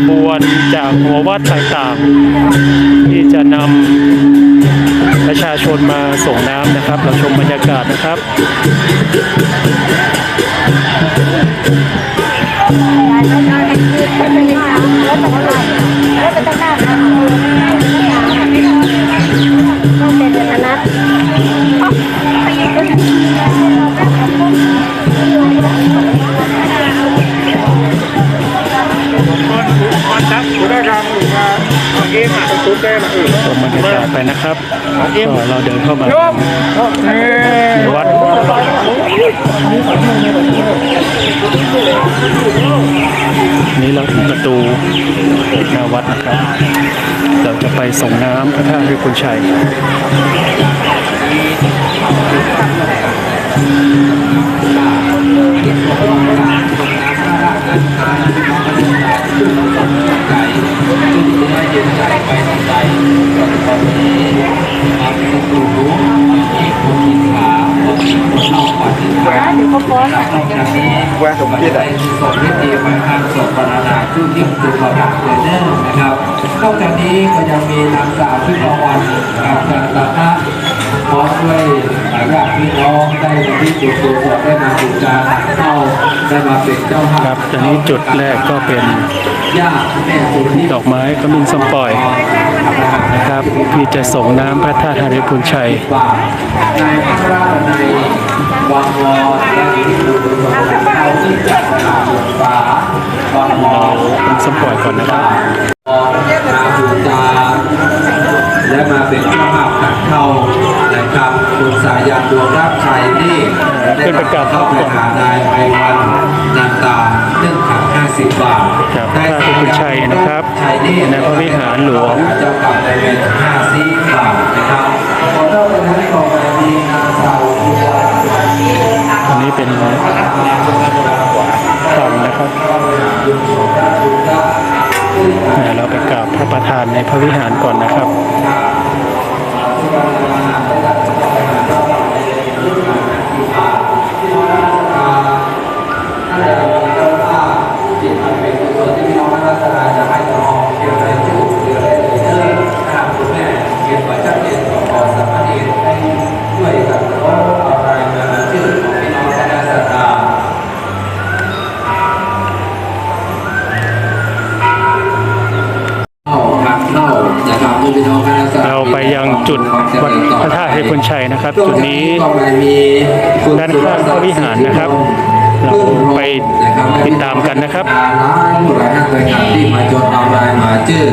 ขบวนจากหัววัดต่างๆ ที่จะนำประชาชนมาส่งน้ำนะครับ เราชมบรรยากาศนะครับ ชมบรรยากาศไปนะครับก็เราเดินเข้ามาในวัดนี้เราถึงประตูหน้าวัดนะครับ เราจะไปส่งน้ำพระธาตุนชัย ริพุนชัยว่าสมคิดอะสมฤทธิ์มาทางสมปรนาชื่อที่ตุลาเดนเนอร์นะครับนอกจากนี้ก็ยังมีนางสาวที่ประวันกับจันตนะ พร้อมด้วยญาติพี่น้องได้ที่จุดตัวสดได้มาบูชาตักเข้าได้มาเป็นเจ้าภาพครับตอนนี้จุดแรกก็เป็นญาติแม่สุริดอกไม้ขมิ้นส้มปล่อยนะครับที่จะส่งน้ำพระธาตุริพุนชัยบาทในพระราชในวังวรและที่ตุลาเข้าที่จัดงานบนฟ้าวังวเรารเป็นส้มปล่อยก่อนนะครับมาบูชาและมาเป็นเจ้าภาพขันเข้านะครับคุณ สายันดวงรับชัยนี่ได้รับเข้าไปหานายไพวันนันตาหนึ่งขันห้าสิบบาทครับพระธาตุพุทธชัยนะครับในพระวิหารหลวงเจ้ากรรมนายเวรห้าสิบบาทนะครับขอเล่าไปนั้นต่อไปมีนางสาวที่ว่าอันนี้เป็นฝั่งนะครับอ่าเราไปกราบพระประธานในพระวิหารก่อนนะครับ ทพุนชัยนะครับ จุดนี้ก็ไม่มีคุณด้านข้างพระวิหารนะครับ เราไปติดตามกันนะครับหลายผู้หลายท่านเลยครับที่มาจดเอารายมาชื่อ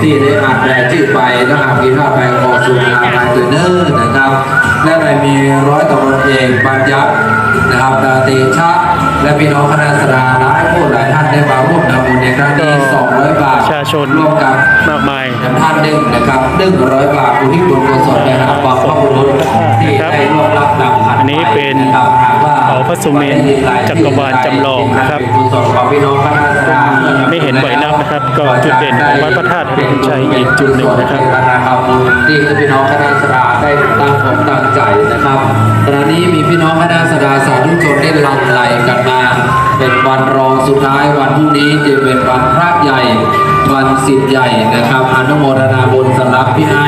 ที่ได้อ่านรายชื่อไปแล้วหากมีภาพไปขอสู่ทางรายตัวเนอร์นะครับและได้มีร้อยตำรวจเอกปัญญัตินะครับดาเตชะ และพี่น้องคณะสราหลายผู้หลายท่านได้มาร่วมทำบุญในครั้งนี้200 บาทประชาชนร่วมกับมากมายท่านหนึ่งนะครับหนึ่งร้อยบาทอุทิศบุญกุศลไปหาบาปพระบุรุษที่ได้ร่วมรับนำขันอันนี้เป็นนะครับหากว่าเขาพระสุเมนจักรวาลจำลองนะครับกุศลของพี่น้องคณะสงฆ์ไม่เห็นบ่อยนัก นะครับก็จุดเด่นของวัดพระธาตุพนมชัยอีกจุดหนึ่งนะครับนะครับที่พี่น้องคณะสงฆ์ได้ตั้งอกตั้งใจนะครับขณะนี้มีพี่น้องคณะสงฆ์สาธุชนได้ลังไหลกันมา เป็นวันรองสุดท้ายวันพรุ่งนี้จะเป็นวันพระใหญ่วันสิทธิ์ใหญ่นะครับอนุโมทนาบุญสำหรับพี่ไอ้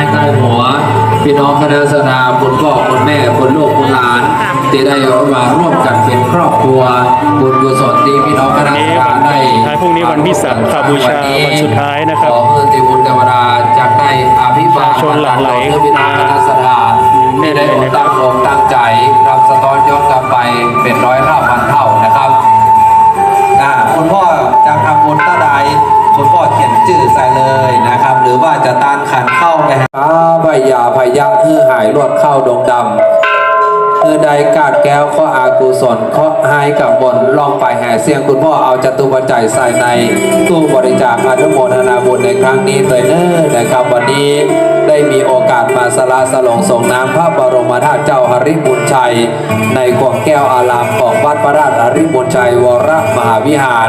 พี่น้องคณะสงฆ์คุณพ่อคุณแม่คุณลูกคุณหลานที่ได้มาร่วมกันเป็นครอบครัวบุญกุศลที่พี่น้องคณะสงฆ์ได้ท้ายพรุ่งนี้วันวิสาขบูชาวันสุดท้ายนะครับขอเพื่อที่บุญเทวดาจากได้อาภิบาลประชาชนหลั่งไหลเพื่อพี่น้องคณะสงฆ์ที่ได้อกตั้งอกตั้งใจทำสะท้อนย้อนกลับไปเป็นร้อยเท่าพันเท่านะครับายักคือหายรวดเข้าดงดำคือใดกาดแก้วข้ออากุศลข้อหายกับบนลองไปแห่เสียงคุณพ่อเอาจตุปัจจัยใส่ในตู้บริจาคอนุโมทนาบุญในครั้งนี้เลยเนอร์นะครับวันนี้ได้มีโอกาสมาสละสลงส่งน้ำพระบรมธาตุเจ้าหริบุญชัย ในกวงแก้วอารามของวัดพระราชหริบุญชัยวรมหาวิหาร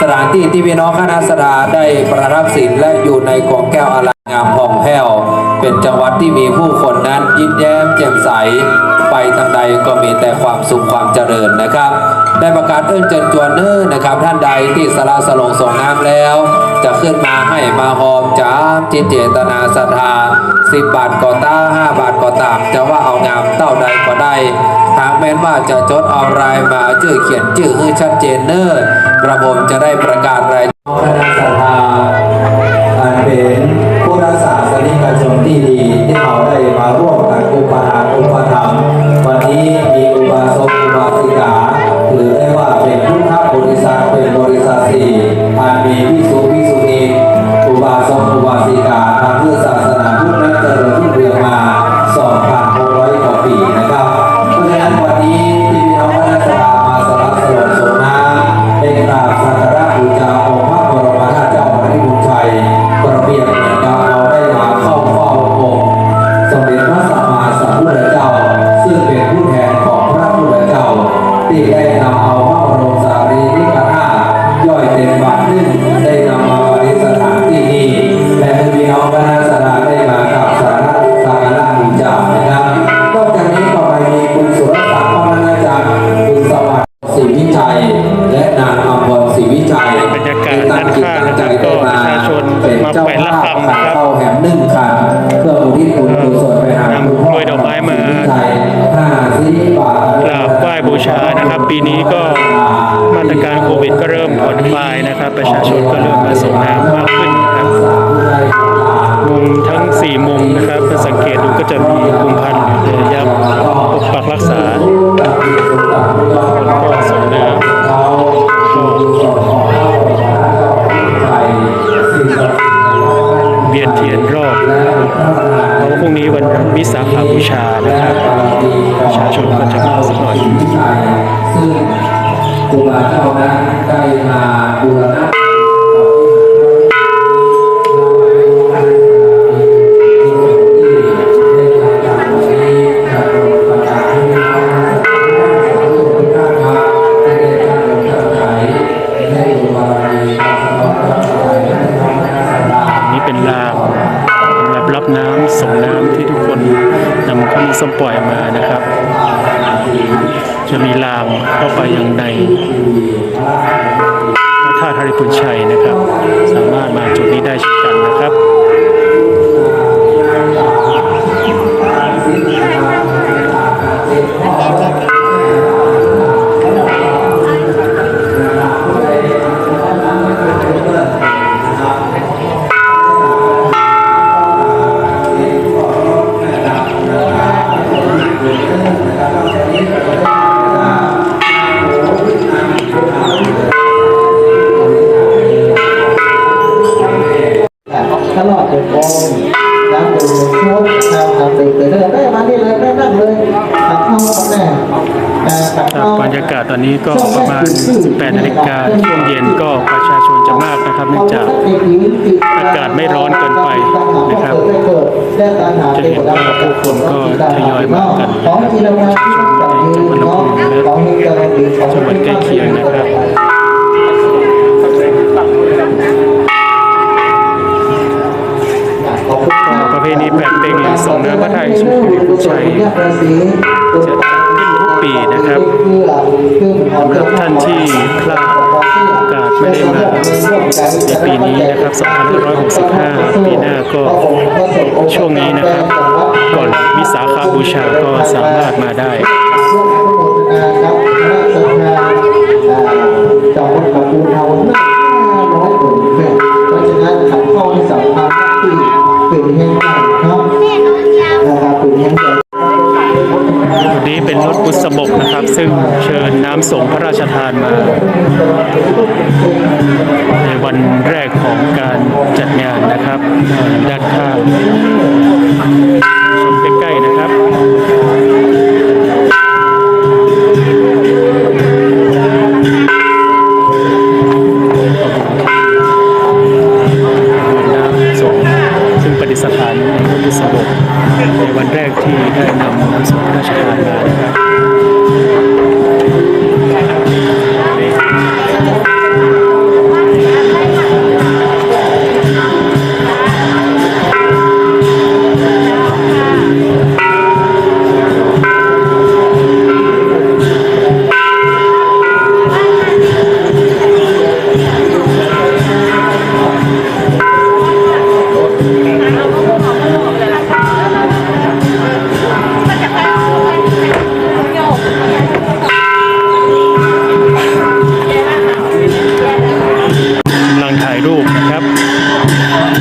สถานที่ที่พี่น้องคณะสดาได้ประทับศีลและอยู่ในกวงแก้วอารามงามผ่องแผ้วเป็นจังหวัดที่มีผู้คนนั้นยิ้มแย้มแจ่มใส ไปทางใดก็มีแต่ความสุขความเจริญนะครับ ได้ประกาศเอื้นเจิญจวนเน้อนะครับ ท่านใดที่สละสลงส่งน้ำแล้ว จะขึ้นมาให้มาหอมจ้าจิตเจตนาศรัทธาสิบบาทก็ตาห้าบาทก็ตาม จะว่าเอางามเต่าใดก็ได้ หากแม้นว่าจะจดเอารายมาชื่อเขียนชื่อให้ชัดเจนเนอร์กระผมจะได้ประกาศรายคณะศรัทธาอันเป็นผู้รักษาสนิกชนที่ดีที่เขา ก็เริ่มผ่อนคลายนะครับ ประชาชนก็เริ่มมาส่งน้ำมากขึ้นนะครับมุมทั้ง 4 มุมนะครับถ้าสังเกตดูก็จะมีกุมพันอยู่ในระยะปกปักรักษาคนก็ส่งน้ำเวียนเทียนรอบเพราะว่าพรุ่งนี้วันวิสาขบูชานะครับประชาชนก็จะมาสักหน่อย ครูบาเจ้านั้นได้มาบูรณะให้นี่เป็นรางสำหรับรับน้ำส่งน้ำที่ทุกคนนำข้าวส้มปล่อยมานะครับ จะมีลางเข้าไปยังในพระธาตุฮริพุนชัยนะครับ สามารถมาจุดนี้ได้เช่นกันนะครับ เดินกองน้ำดื่มชุดน้ำน้ำดื่มเลยได้มานี่เลยได้นั่งเลยตักเข้าแม่ครับบรรยากาศตอนนี้ก็ประมาณ 18 นาฬิกาช่วงเย็นก็ประชาชนจะมากนะครับเนื่องจากอากาศไม่ร้อนเกินไปนะครับ จะเห็นว่าผู้คนก็ทยอยมากันนะครับ สู่สิริพุนชัยจะจัดขึ้นทุกปีนะครับสำหรับท่านที่พลาดโอกาสไม่ได้มาในปีนี้นะครับ 2565 ปีหน้าก็ช่วงนี้นะครับ ก่อนวิสาขาบูชาก็สามารถมาได้ นี้เป็นรถบุษบกนะครับ ซึ่งเชิญน้ำสงพระราชทานมา ในวันแรกของการจัดงานนะครับ ด้านข้างชมใกล้ๆนะครับน้ำส่งซึ่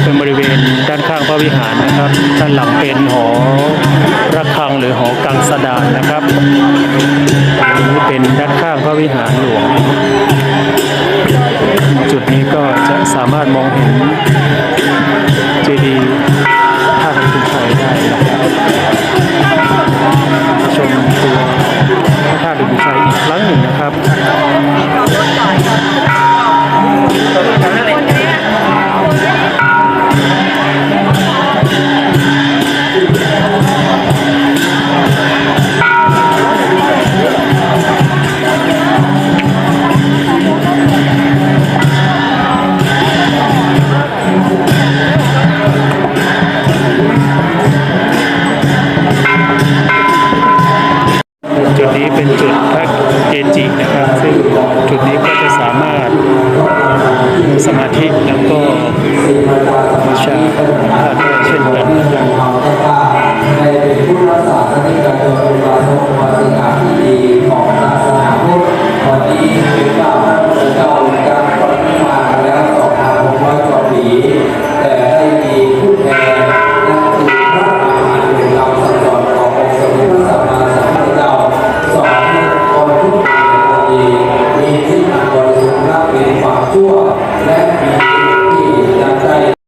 เป็นบริเวณด้านข้างพระวิหารนะครับ ด้านหลังเป็นหอระฆังหรือหอกังสดานนะครับนี้เป็นด้านข้างพระวิหารหลวง จุดนี้ก็จะสามารถมองเห็นเจดีย์ท่าพระพุทธไทยได้นะครับ